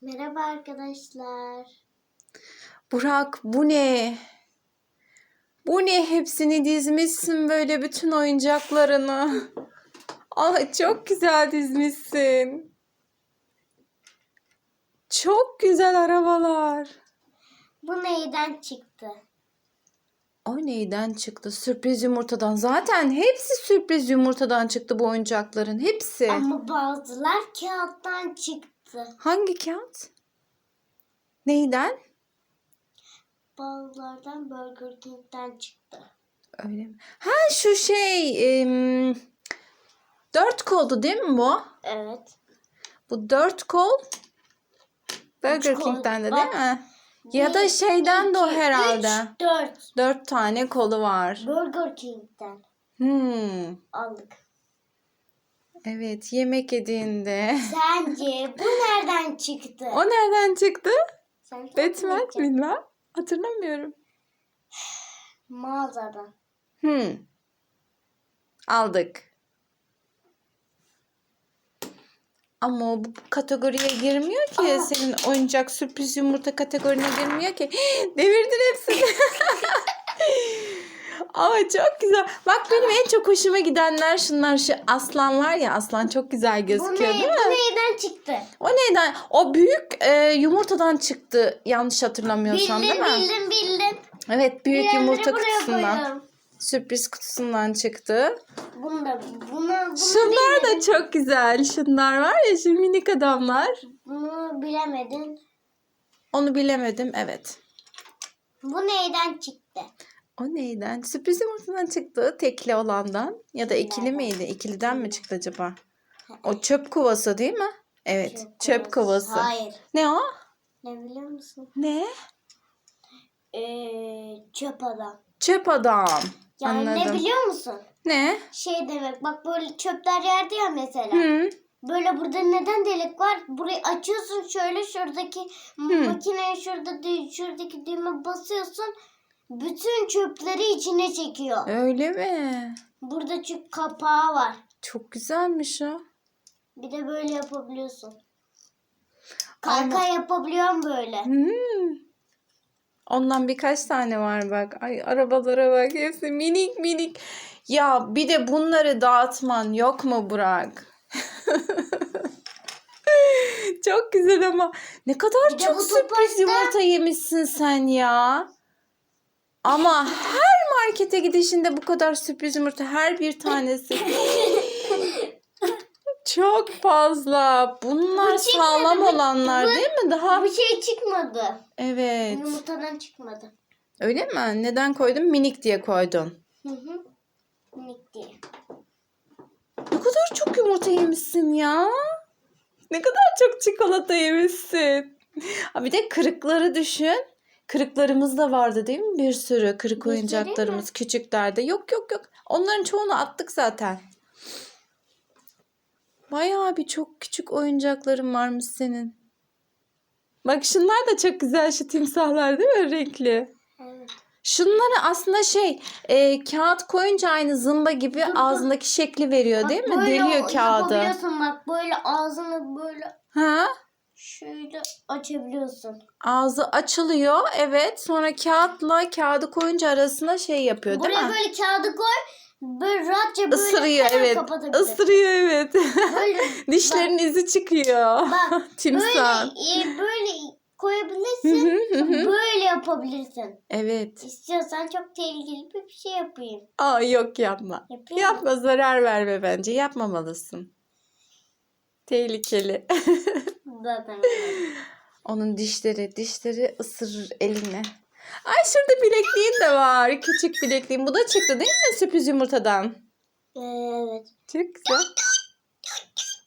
Merhaba arkadaşlar. Burak bu ne? Bu ne? Hepsini dizmişsin böyle bütün oyuncaklarını. Ah çok güzel dizmişsin. Çok güzel arabalar. Bu neyden çıktı? O neyden çıktı? Sürpriz yumurtadan. Zaten hepsi sürpriz yumurtadan çıktı bu oyuncakların. Hepsi. Ama bazılar kağıttan çıktı. Hangi kağıt? Neyden? Bazılardan Burger King'den çıktı. Öyle mi? Ha şu şey em, dört koldu değil mi bu? Evet. Bu dört kol Burger kol King'den de değil mi? Ya da şeyden de o herhalde. 3, 4. Dört tane kolu var. Burger King'den Hmm. aldık. Evet yemek yediğinde. Sence bu nereden çıktı? O nereden çıktı? Sen Batman bilmem. Hatırlamıyorum. Mağazadan. Hmm. Aldık. Ama o bu kategoriye girmiyor ki. Aa. Senin oyuncak sürpriz yumurta kategorine girmiyor ki. Devirdin hepsini. Ama çok güzel. Bak benim en çok hoşuma gidenler şunlar. Şu aslan var ya aslan çok güzel Bu, gözüküyor ne, değil mi? bu neyden çıktı? O neyden? O büyük e, yumurtadan çıktı yanlış hatırlamıyorsam Bildim değil mi? bildim bildim. Evet büyük Diğerleri yumurta kutusundan. koyuyorum. Sürpriz kutusundan çıktı. Bunu da bunu, Şunlar da bilmedin. çok güzel. Şunlar var ya şu minik adamlar. Bunu bilemedin. Onu bilemedim evet. Bu neyden çıktı? O neyden? Sürpriz yumurtadan çıktı. Tekli olandan. Ya da ikili miydi? İkiliden mi çıktı acaba? O çöp kovası değil mi? Evet. Çöp, kovası. Hayır. Ne o? Ne biliyor musun? Ne? Ee, çöp adam. Çöp adam. Yani ne Anladım. biliyor musun? Ne? Şey demek bak böyle çöpler yerde ya mesela. Hı. Böyle burada neden delik var? Burayı açıyorsun şöyle şuradaki makineye şurada şuradaki düğme basıyorsun. Bütün çöpleri içine çekiyor. Öyle mi? Burada çünkü kapağı var. Çok güzelmiş o. Bir de böyle yapabiliyorsun. Kanka yapabiliyorum böyle. Hmm. Ondan birkaç tane var bak. Ay arabalara bak. Hepsi minik minik. Ya bir de bunları dağıtman yok mu Burak? çok güzel ama ne kadar Bir çok sürpriz yumurta yemişsin sen ya. Ama her markete gidişinde bu kadar sürpriz yumurta her bir tanesi. çok fazla. Bunlar Bu çıkmadı, sağlam bu- olanlar bu- değil mi? Daha Bir şey çıkmadı. Evet. Yumurtadan çıkmadı. Öyle mi? Neden koydun? Minik diye koydun. Hı hı. Minik diye. Ne kadar çok yumurta yemişsin ya. Ne kadar çok çikolata yemişsin. Ha bir de kırıkları düşün. Kırıklarımız da vardı değil mi? Bir sürü kırık sürü oyuncaklarımız küçüklerde. Yok yok yok. Onların çoğunu attık zaten. Bayağı bir çok küçük oyuncakların varmış senin. Bak şunlar da çok güzel şu timsahlar değil mi? Renkli. Evet. Şunları aslında şey e, kağıt koyunca aynı zımba gibi dur. ağzındaki şekli veriyor Bak değil mi? böyle Deliyor kağıdı. Yapabiliyorsun bak böyle ağzını böyle Ha? Şöyle açabiliyorsun. Ağzı açılıyor evet sonra kağıtla kağıdı koyunca arasına şey yapıyor değil Buraya mi? böyle kağıdı koy. Böyle rahatça böyle Isırıyor hemen evet. Isırıyor evet. Böyle Dişlerin izi çıkıyor. bak Timsah. böyle, e, böyle koyabilirsin. böyle yapabilirsin. Evet. İstiyorsan çok tehlikeli bir şey yapayım. Aa yok yapma. Yapayım mı? Yapma zarar verme bence. Yapmamalısın. Tehlikeli. Zaten. Onun dişleri, dişleri ısırır eline. Ay şurada bilekliğin de var. Küçük bilekliğin. Bu da çıktı değil mi sürpriz yumurtadan? evet. Çok güzel.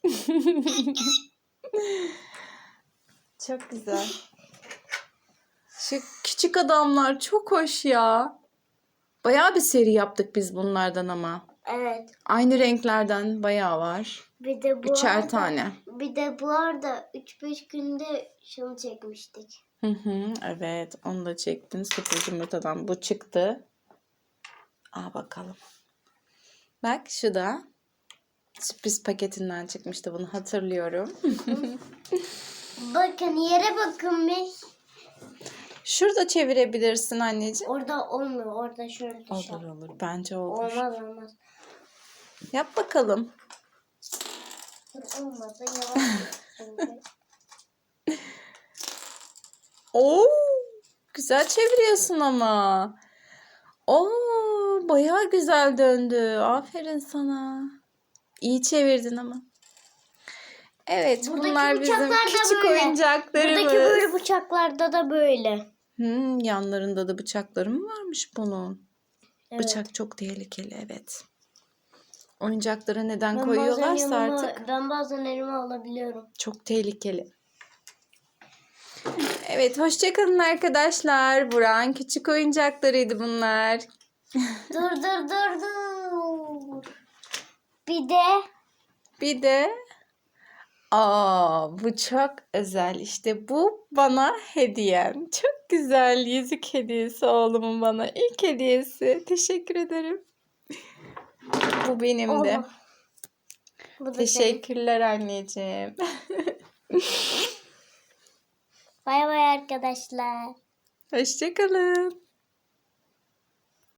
çok güzel. Şu küçük adamlar çok hoş ya. Bayağı bir seri yaptık biz bunlardan ama. Evet. Aynı renklerden bayağı var. Bir de bu Üçer arada, tane. Bir de bu arada 3-5 günde şunu çekmiştik. Hı hı, evet onu da çektin. Sürpriz yumurtadan bu çıktı. Aa bakalım. Bak şu da sürpriz paketinden çıkmıştı bunu hatırlıyorum. Bakın yere bakın bir. Şurada çevirebilirsin anneciğim. Orada olmuyor. Orada şöyle düşer. Olur olur. Bence olur. Olmaz olmaz. Yap bakalım. Olmadı. Yavaş. Oo, güzel çeviriyorsun ama. Oo, bayağı güzel döndü. Aferin sana. İyi çevirdin ama. Evet, Buradaki bunlar bizim da küçük böyle. oyuncaklarımız. Buradaki böyle bıçaklarda da böyle. Hmm, yanlarında da bıçakları mı varmış bunun? Evet. Bıçak çok tehlikeli, evet. Oyuncaklara neden Ben koyuyorlarsa elime- artık Ben bazen elime alabiliyorum. çok tehlikeli. Evet, hoşçakalın arkadaşlar. Burak'ın küçük oyuncaklarıydı bunlar. Dur dur dur dur. Bir de Bir de Aa, bu çok özel. İşte bu bana hediyem. Çok güzel yüzük hediyesi oğlumun bana. İlk hediyesi. Teşekkür ederim. Bu benim de. Bu da. Teşekkürler anneciğim. Bay bay arkadaşlar. Hoşçakalın.